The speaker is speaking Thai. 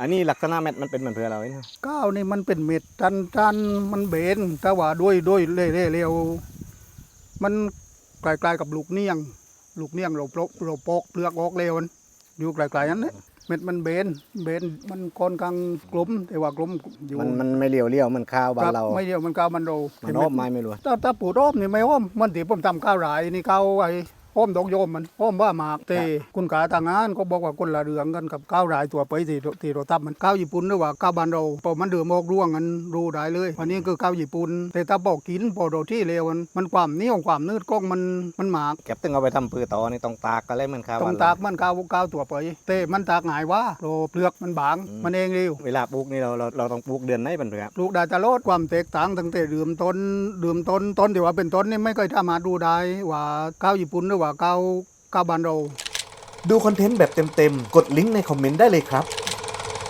อันนี้ลักษณะเม็ดมันเป็นเหมือนเพื่อเราเนี่ยก้าวนี่มันเป็นเม็ดจันจันมันเบนแต่ว่าด้วยด้วยเล่เล่เร็วมันใกล้ๆกับลูกเนียง ลูกเนียงเราปลกเราปอกเปลือกออกเร็วมันอยู่ไกลๆนั้นแหละเม็ดมันเบนเบนมันก้อนกลางกลมแต่ว่ากลมอยู่มันมันไม่เลี้ยวเลี้ยวมันข้าวบ้านเราไม่เดียวมันก้าวมันโรมันอ้อมไม้ไม่รู้ถ้าถ้าปลูกอ้อมนี่ไม่อ้อมมันที่ผมทำข้าวหลายนี่ข้าวไอ้ อ้อมดอกโยมมันอ้อมว่าหมากเตคุณกาต่างงานก็บอกว่าคนละเรื่องกันกับข้าวหลายตัวไปที่ที่เราทำมันข้าวญี่ปุ่นหรือว่าข้าวบ้านเราพอมันเดือมออกร่วงกันรู้ได้เลยวันนี้คือข้าวญี่ปุ่นแต่ถ้าบอกกินพอเราที่เลวมันมันความเหนียวความนืดก้องมันมันหมากเก็บตึงเอาไปทำปือต่อนี่ต้องตากกันเลยเหมือนข้าวต้อบ้างนตาเรากมันข้าวข้าวตัวไปแต่มันตากหงายว่าโรเปลือกมันบางอืมมันเองเร็วเวลาปลูกนี่เราเราเราต้องปลูกเดือนไหนเป็นเพื่อปลูกได้ตลอดความแตกต่างตั้งแต่เดิมต้นเดิมต้นต้นที่ว่าเป็นต้นนี่ไม่เคยทำมาดูได้ว่าข้าวญี่ปุ่นหรือว่าก้าวข้าบานเรา ดูคอนเทนต์แบบเต็มๆ กดลิงก์ในคอมเมนต์ได้เลยครับ